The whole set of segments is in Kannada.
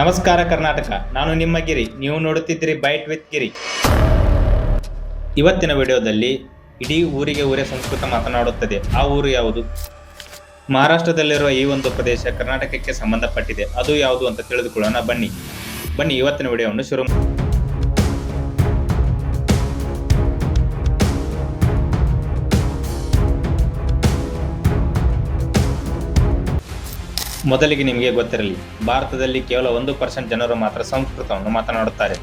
ನಮಸ್ಕಾರ ಕರ್ನಾಟಕ. ನಾನು ನಿಮ್ಮ ಗಿರಿ ನೀವು ನೋಡುತ್ತಿದ್ದೀರಿ ಬೈಟ್ ವಿತ್ ಗಿರಿ ಇವತ್ತಿನ ವಿಡಿಯೋದಲ್ಲಿ ಇಡೀ ಊರಿಗೆ ಊರೇ ಸಂಸ್ಕೃತ ಮಾತನಾಡುತ್ತದೆ. ಆ ಊರು ಯಾವುದು? ಮಹಾರಾಷ್ಟ್ರದಲ್ಲಿರುವ ಈ ಒಂದು ಪ್ರದೇಶ ಕರ್ನಾಟಕಕ್ಕೆ ಸಂಬಂಧಪಟ್ಟಿದೆ. ಅದು ಯಾವುದು ಅಂತ ತಿಳಿದುಕೊಳ್ಳೋಣ. ಬನ್ನಿ. ಬನ್ನಿ ಇವತ್ತಿನ ವಿಡಿಯೋವನ್ನು ಶುರು ಮೊದಲಿಗೆ ನಿಮಗೆ ಗೊತ್ತಿರಲಿ, ಭಾರತದಲ್ಲಿ ಕೇವಲ ಒಂದು ಪರ್ಸೆಂಟ್ ಜನರು ಮಾತ್ರ ಸಂಸ್ಕೃತವನ್ನು ಮಾತನಾಡುತ್ತಾರೆ.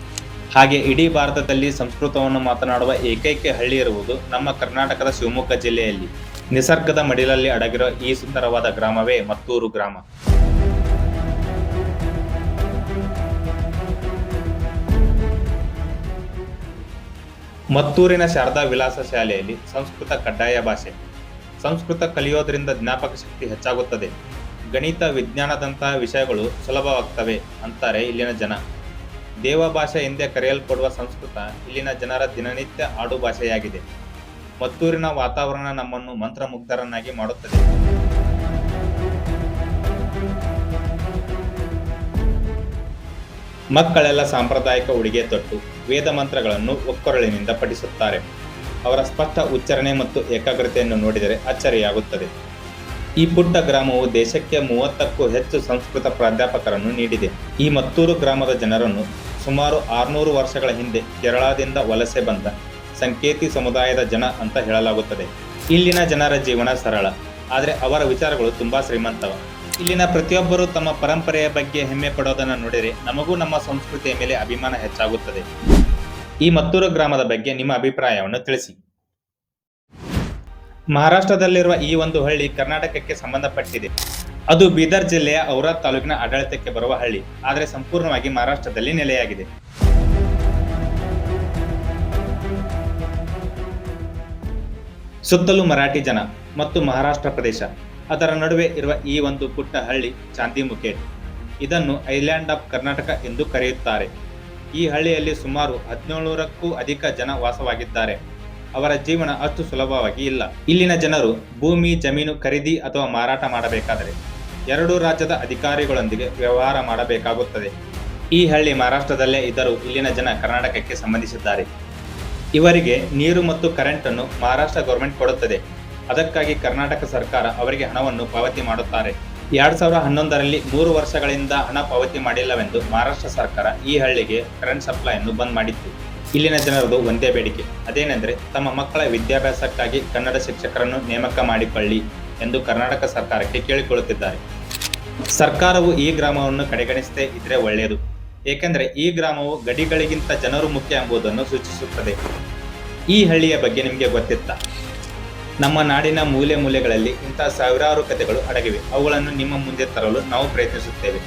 ಹಾಗೆ ಇಡೀ ಭಾರತದಲ್ಲಿ ಸಂಸ್ಕೃತವನ್ನು ಮಾತನಾಡುವ ಏಕೈಕ ಹಳ್ಳಿ ಇರುವುದು ನಮ್ಮ ಕರ್ನಾಟಕದ ಶಿವಮೊಗ್ಗ ಜಿಲ್ಲೆಯಲ್ಲಿ. ನಿಸರ್ಗದ ಮಡಿಲಲ್ಲಿ ಅಡಗಿರೋ ಈ ಸುಂದರವಾದ ಗ್ರಾಮವೇ ಮತ್ತೂರು ಗ್ರಾಮ. ಮತ್ತೂರಿನ ಶಾರದಾ ವಿಲಾಸ ಶಾಲೆಯಲ್ಲಿ ಸಂಸ್ಕೃತ ಕಡ್ಡಾಯ ಭಾಷೆ. ಸಂಸ್ಕೃತ ಕಲಿಯೋದ್ರಿಂದ ಜ್ಞಾಪಕ ಶಕ್ತಿ ಹೆಚ್ಚಾಗುತ್ತದೆ. ಗಣಿತ ವಿಜ್ಞಾನದಂತಹ ವಿಷಯಗಳು ಸುಲಭವಾಗ್ತವೆ ಅಂತಾರೆ ಇಲ್ಲಿನ ಜನ. ದೇವ ಭಾಷೆ ಎಂದೇ ಕರೆಯಲ್ಪಡುವ ಸಂಸ್ಕೃತ ಇಲ್ಲಿನ ಜನರ ದಿನನಿತ್ಯ ಆಡು ಭಾಷೆಯಾಗಿದೆ. ಮತ್ತೂರಿನ ವಾತಾವರಣ ನಮ್ಮನ್ನು ಮಂತ್ರಮುಗ್ಧರನ್ನಾಗಿ ಮಾಡುತ್ತದೆ. ಮಕ್ಕಳೆಲ್ಲ ಸಾಂಪ್ರದಾಯಿಕ ಉಡುಗೆ ತೊಟ್ಟು ವೇದ ಮಂತ್ರಗಳನ್ನು ಒಕ್ಕೊರಳಿನಿಂದ ಪಠಿಸುತ್ತಾರೆ. ಅವರ ಸ್ಪಷ್ಟ ಉಚ್ಚಾರಣೆ ಮತ್ತು ಏಕಾಗ್ರತೆಯನ್ನು ನೋಡಿದರೆ ಅಚ್ಚರಿಯಾಗುತ್ತದೆ. ಈ ಪುಟ್ಟ ಗ್ರಾಮವು ದೇಶಕ್ಕೆ ಮೂವತ್ತಕ್ಕೂ ಹೆಚ್ಚು ಸಂಸ್ಕೃತ ಪ್ರಾಧ್ಯಾಪಕರನ್ನು ನೀಡಿದೆ. ಈ ಮತ್ತೂರು ಗ್ರಾಮದ ಜನರನ್ನು ಸುಮಾರು ಆರುನೂರು ವರ್ಷಗಳ ಹಿಂದೆ ಕೇರಳದಿಂದ ವಲಸೆ ಬಂದ ಸಂಕೇತಿ ಸಮುದಾಯದ ಜನ ಅಂತ ಹೇಳಲಾಗುತ್ತದೆ. ಇಲ್ಲಿನ ಜನರ ಜೀವನ ಸರಳ, ಆದರೆ ಅವರ ವಿಚಾರಗಳು ತುಂಬಾ ಶ್ರೀಮಂತವ. ಇಲ್ಲಿನ ಪ್ರತಿಯೊಬ್ಬರು ತಮ್ಮ ಪರಂಪರೆಯ ಬಗ್ಗೆ ಹೆಮ್ಮೆ ಪಡೋದನ್ನು ನೋಡಿದರೆ ನಮಗೂ ನಮ್ಮ ಸಂಸ್ಕೃತಿಯ ಮೇಲೆ ಅಭಿಮಾನ ಹೆಚ್ಚಾಗುತ್ತದೆ. ಈ ಮತ್ತೂರು ಗ್ರಾಮದ ಬಗ್ಗೆ ನಿಮ್ಮ ಅಭಿಪ್ರಾಯವನ್ನು ತಿಳಿಸಿ. ಮಹಾರಾಷ್ಟ್ರದಲ್ಲಿರುವ ಈ ಒಂದು ಹಳ್ಳಿ ಕರ್ನಾಟಕಕ್ಕೆ ಸಂಬಂಧಪಟ್ಟಿದೆ. ಅದು ಬೀದರ್ ಜಿಲ್ಲೆಯ ಔರಾದ್ ತಾಲೂಕಿನ ಆಡಳಿತಕ್ಕೆ ಬರುವ ಹಳ್ಳಿ, ಆದರೆ ಸಂಪೂರ್ಣವಾಗಿ ಮಹಾರಾಷ್ಟ್ರದಲ್ಲಿ ನೆಲೆಯಾಗಿದೆ. ಸುತ್ತಲೂ ಮರಾಠಿ ಜನ ಮತ್ತು ಮಹಾರಾಷ್ಟ್ರ ಪ್ರದೇಶ, ಅದರ ನಡುವೆ ಇರುವ ಈ ಒಂದು ಪುಟ್ಟ ಹಳ್ಳಿ ಚಾಂದಿ ಮುಖೇಟ್ ಇದನ್ನು ಐಲ್ಯಾಂಡ್ ಆಫ್ ಕರ್ನಾಟಕ ಎಂದು ಕರೆಯುತ್ತಾರೆ. ಈ ಹಳ್ಳಿಯಲ್ಲಿ ಸುಮಾರು ಹದಿನೇಳನೂರಕ್ಕೂ ಅಧಿಕ ಜನ ವಾಸವಾಗಿದ್ದಾರೆ. ಅವರ ಜೀವನ ಅಷ್ಟು ಸುಲಭವಾಗಿ ಇಲ್ಲ. ಇಲ್ಲಿನ ಜನರು ಭೂಮಿ, ಜಮೀನು ಖರೀದಿ ಅಥವಾ ಮಾರಾಟ ಮಾಡಬೇಕಾದರೆ ಎರಡೂ ರಾಜ್ಯದ ಅಧಿಕಾರಿಗಳೊಂದಿಗೆ ವ್ಯವಹಾರ ಮಾಡಬೇಕಾಗುತ್ತದೆ. ಈ ಹಳ್ಳಿ ಮಹಾರಾಷ್ಟ್ರದಲ್ಲೇ ಇದ್ದರೂ ಇಲ್ಲಿನ ಜನ ಕರ್ನಾಟಕಕ್ಕೆ ಸಂಬಂಧಿಸಿದ್ದಾರೆ. ಇವರಿಗೆ ನೀರು ಮತ್ತು ಕರೆಂಟ್ ಅನ್ನು ಮಹಾರಾಷ್ಟ್ರ ಗೌರ್ಮೆಂಟ್ ಕೊಡುತ್ತದೆ. ಅದಕ್ಕಾಗಿ ಕರ್ನಾಟಕ ಸರ್ಕಾರ ಅವರಿಗೆ ಹಣವನ್ನು ಪಾವತಿ ಮಾಡುತ್ತಾರೆ. ಎರಡ್ ಸಾವಿರದ ಹನ್ನೊಂದರಲ್ಲಿ ಮೂರು ವರ್ಷಗಳಿಂದ ಹಣ ಪಾವತಿ ಮಾಡಿಲ್ಲವೆಂದು ಮಹಾರಾಷ್ಟ್ರ ಸರ್ಕಾರ ಈ ಹಳ್ಳಿಗೆ ಕರೆಂಟ್ ಸಪ್ಲೈ ಅನ್ನು ಬಂದ್ ಮಾಡಿತ್ತು. ಇಲ್ಲಿನ ಜನರದು ಒಂದೇ ಬೇಡಿಕೆ. ಅದೇನೆಂದರೆ ತಮ್ಮ ಮಕ್ಕಳ ವಿದ್ಯಾಭ್ಯಾಸಕ್ಕಾಗಿ ಕನ್ನಡ ಶಿಕ್ಷಕರನ್ನು ನೇಮಕ ಮಾಡಿಕೊಳ್ಳಿ ಎಂದು ಕರ್ನಾಟಕ ಸರ್ಕಾರಕ್ಕೆ ಕೇಳಿಕೊಳ್ಳುತ್ತಿದ್ದಾರೆ. ಸರ್ಕಾರವು ಈ ಗ್ರಾಮವನ್ನು ಕಡೆಗಣಿಸದೇ ಇದ್ರೆ ಒಳ್ಳೆಯದು ಏಕೆಂದರೆ ಈ ಗ್ರಾಮವು ಗಡಿಗಳಿಗಿಂತ ಜನರು ಮುಖ್ಯ ಎಂಬುದನ್ನು ಸೂಚಿಸುತ್ತದೆ. ಈ ಹಳ್ಳಿಯ ಬಗ್ಗೆ ನಿಮಗೆ ಗೊತ್ತಿತ್ತಾ? ನಮ್ಮ ನಾಡಿನ ಮೂಲೆ ಮೂಲೆಗಳಲ್ಲಿ ಇಂತಹ ಸಾವಿರಾರು ಕಥೆಗಳು ಅಡಗಿವೆ. ಅವುಗಳನ್ನು ನಿಮ್ಮ ಮುಂದೆ ತರಲು ನಾವು ಪ್ರಯತ್ನಿಸುತ್ತೇವೆ.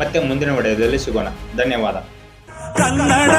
ಮತ್ತೆ ಮುಂದಿನ ವಿಡಿಯೋದಲ್ಲಿ ಸಿಗೋಣ. ಧನ್ಯವಾದ. ಕನ್ನಡ